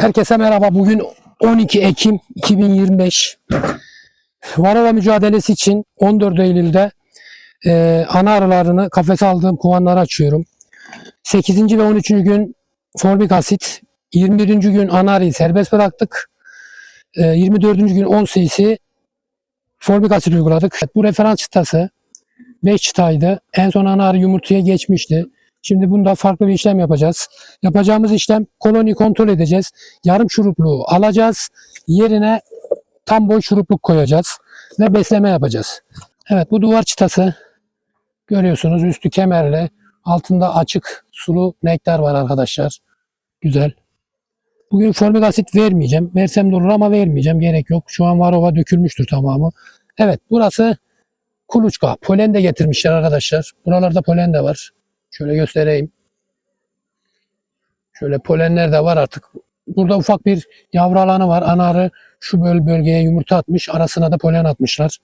Herkese merhaba. Bugün 12 Ekim 2025. Varroa mücadelesi için 14 Eylül'de e, ana arılarını kafese aldığım kovanları açıyorum. 8. ve 13. gün formik asit, 21. gün ana arıyı serbest bıraktık. E, 24. gün 10 cc formik asit uyguladık. Bu referans çıtası 5 çıtaydı. En son ana arı yumurtaya geçmişti. Şimdi bunda farklı bir işlem yapacağız. Yapacağımız işlem koloni kontrol edeceğiz. Yarım şurupluğu alacağız. Yerine tam boy şurupluk koyacağız. Ve besleme yapacağız. Evet bu duvar çıtası görüyorsunuz üstü kemerli. Altında açık sulu nektar var arkadaşlar. Güzel. Bugün formik asit vermeyeceğim. Versem de olur ama vermeyeceğim. Gerek yok. Şu an varova dökülmüştür tamamı. Evet burası kuluçka. Polen de getirmişler arkadaşlar. Buralarda polen de var. Şöyle göstereyim. Şöyle polenler de var artık. Burada ufak bir yavru alanı var. Ana arı şu böl bölgeye yumurta atmış. Arasına da polen atmışlar.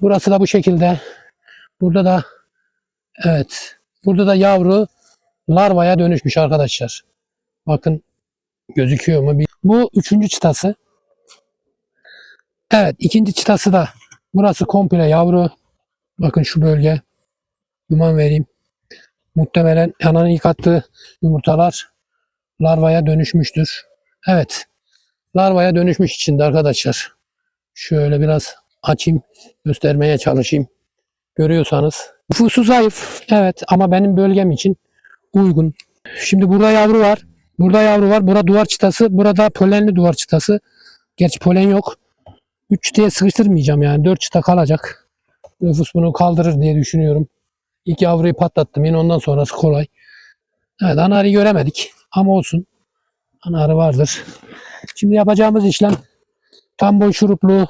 Burası da bu şekilde. Burada da evet. Burada da yavru larvaya dönüşmüş arkadaşlar. Bakın gözüküyor mu? Bu üçüncü çıtası. Evet ikinci çıtası da burası komple yavru. Bakın şu bölge. Duman vereyim. Muhtemelen ananın ilk attığı yumurtalar larvaya dönüşmüştür. Evet. Larvaya dönüşmüş içinde arkadaşlar. Şöyle biraz açayım. Göstermeye çalışayım. Görüyorsanız. Nüfusu zayıf. Evet ama benim bölgem için uygun. Şimdi burada yavru var. Burada yavru var. Burada duvar çıtası. Burada polenli duvar çıtası. Gerçi polen yok. 3 çıtaya sıkıştırmayacağım yani. 4 çıta kalacak. Nüfus bunu kaldırır diye düşünüyorum. İlk yavruyu patlattım. Yine ondan sonrası kolay. Evet anarı göremedik. Ama olsun. Anarı vardır. Şimdi yapacağımız işlem tam boy şuruplu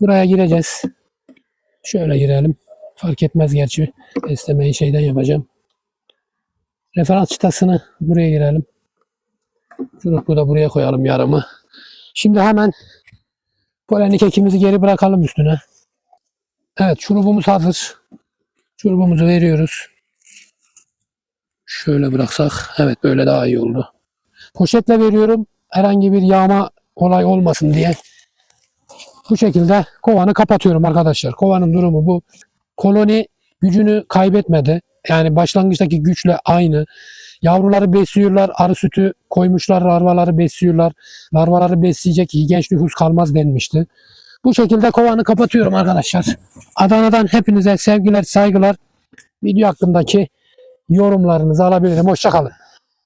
buraya gireceğiz. Şöyle girelim. Fark etmez gerçi. Beslemeyi şeyden yapacağım. Referans çıtasını buraya girelim. Şuruplu da buraya koyalım yarımı. Şimdi hemen polenli kekimizi geri bırakalım üstüne. Evet şurubumuz hazır. Şurubumuzu veriyoruz. Şöyle bıraksak. Evet böyle daha iyi oldu. Poşetle veriyorum. Herhangi bir yağma olay olmasın diye. Bu şekilde kovanı kapatıyorum arkadaşlar. Kovanın durumu bu. Koloni gücünü kaybetmedi. Yani başlangıçtaki güçle aynı. Yavruları besliyorlar. Arı sütü koymuşlar. Larvaları besliyorlar. Larvaları besleyecek genç nüfus kalmaz denmişti. Bu şekilde kovanı kapatıyorum arkadaşlar. Adana'dan hepinize sevgiler, saygılar. Video hakkındaki yorumlarınızı alabilirim. Hoşçakalın.